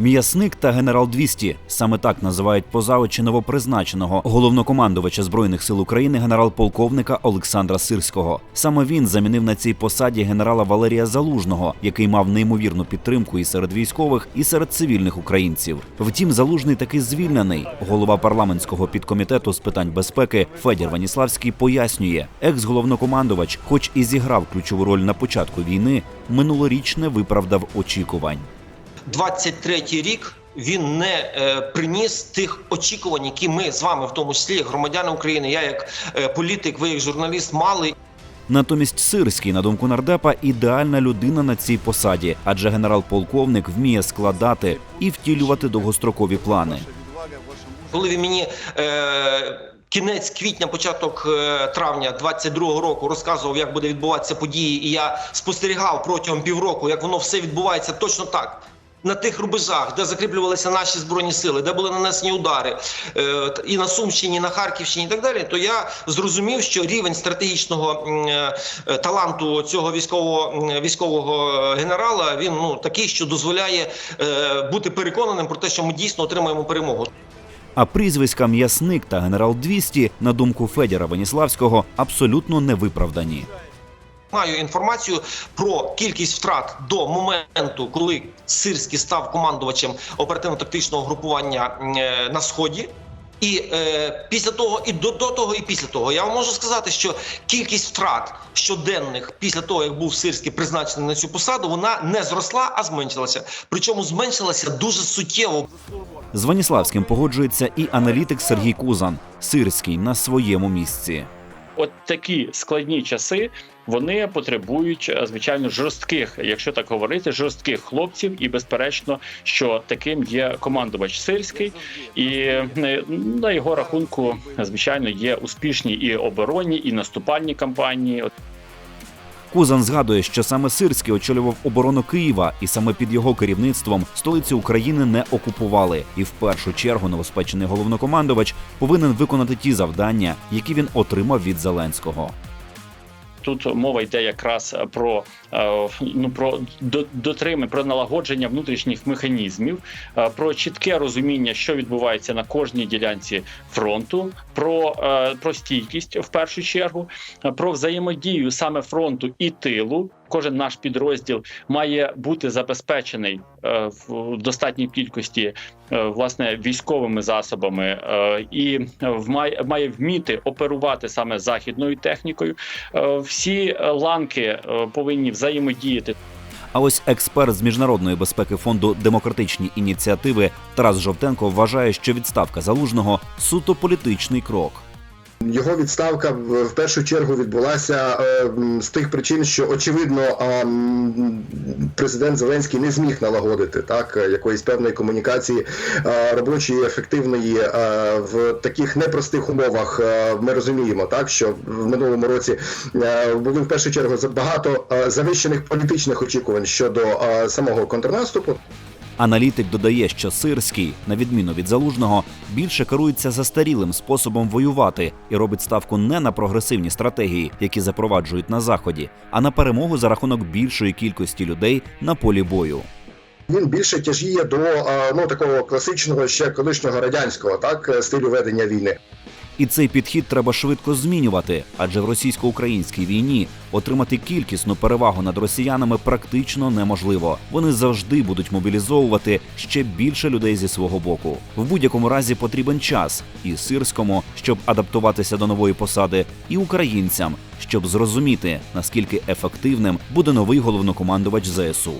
М'ясник та генерал 200 – саме так називають позавичі новопризначеного головнокомандувача збройних сил України генерал-полковника Олександра Сирського. Саме він замінив на цій посаді генерала Валерія Залужного, який мав неймовірну підтримку і серед військових, і серед цивільних українців. Втім, залужний таки звільнений. Голова парламентського підкомітету з питань безпеки Федір Ваніславський пояснює, екс-головнокомандувач, хоч і зіграв ключову роль на початку війни, минулоріч не виправдав очікувань. 23-й рік він не е, приніс тих очікувань, які ми з вами, в тому числі як громадяни України, я як е, політик, ви як журналіст, мали. Натомість Сирський, на думку нардепа, ідеальна людина на цій посаді, адже генерал-полковник вміє складати і втілювати довгострокові плани. Коли він мені е, кінець квітня, початок е, травня 22-го року розказував, як буде відбуватися події, і я спостерігав протягом півроку, як воно все відбувається точно так. На тих рубежах, де закріплювалися наші збройні сили, де були нанесені удари е, і на Сумщині, і на Харківщині, і так далі, то я зрозумів, що рівень стратегічного е, таланту цього військового військового генерала він ну такий, що дозволяє е, бути переконаним про те, що ми дійсно отримаємо перемогу. А прізвиська м'ясник та генерал 200, на думку Федіра Ваніславського, абсолютно невиправдані. Маю інформацію про кількість втрат до моменту, коли Сирський став командувачем оперативно-тактичного групування е, на сході. І е, після того, і до, до того, і після того, я вам можу сказати, що кількість втрат щоденних після того, як був Сирський призначений на цю посаду, вона не зросла, а зменшилася. Причому зменшилася дуже суттєво. З Ваніславським погоджується і аналітик Сергій Кузан. Сирський на своєму місці. От такі складні часи вони потребують е, звичайно жорстких, якщо так говорити, жорстких хлопців, і безперечно, що таким є командувач сирський, і е, на його рахунку, звичайно, є успішні і оборонні, і наступальні кампанії. Кузан згадує, що саме Сирський очолював оборону Києва, і саме під його керівництвом столицю України не окупували. І в першу чергу новоспечений головнокомандувач повинен виконати ті завдання, які він отримав від Зеленського. Тут мова йде якраз про е, ну про дотримання, про налагодження внутрішніх механізмів, е, про чітке розуміння, що відбувається на кожній ділянці фронту, про, е, про стійкість в першу чергу, е, про взаємодію саме фронту і тилу. Кожен наш підрозділ має бути забезпечений е, в достатній кількості е, власне військовими засобами е, і має вміти оперувати саме західною технікою. Всі ланки повинні взаємодіяти. А ось експерт з міжнародної безпеки фонду демократичні ініціативи Тарас Жовтенко вважає, що відставка залужного суто політичний крок. Його відставка в першу чергу відбулася е, з тих причин, що очевидно президент Зеленський не зміг налагодити так якоїсь певної комунікації е, робочої, ефективної е, в таких непростих умовах. Ми розуміємо, так що в минулому році були в першу чергу багато завищених політичних очікувань щодо самого контрнаступу. Аналітик додає, що Сирський, на відміну від залужного, більше керується застарілим способом воювати і робить ставку не на прогресивні стратегії, які запроваджують на заході, а на перемогу за рахунок більшої кількості людей на полі бою. Він більше тяжіє до е, ну такого класичного ще колишнього радянського так е, стилю ведення війни. І цей підхід треба швидко змінювати, адже в російсько-українській війні отримати кількісну перевагу над росіянами практично неможливо. Вони завжди будуть мобілізовувати ще більше людей зі свого боку. В будь-якому разі потрібен час і сирському, щоб адаптуватися до нової посади, і українцям, щоб зрозуміти наскільки ефективним буде новий головнокомандувач ЗСУ.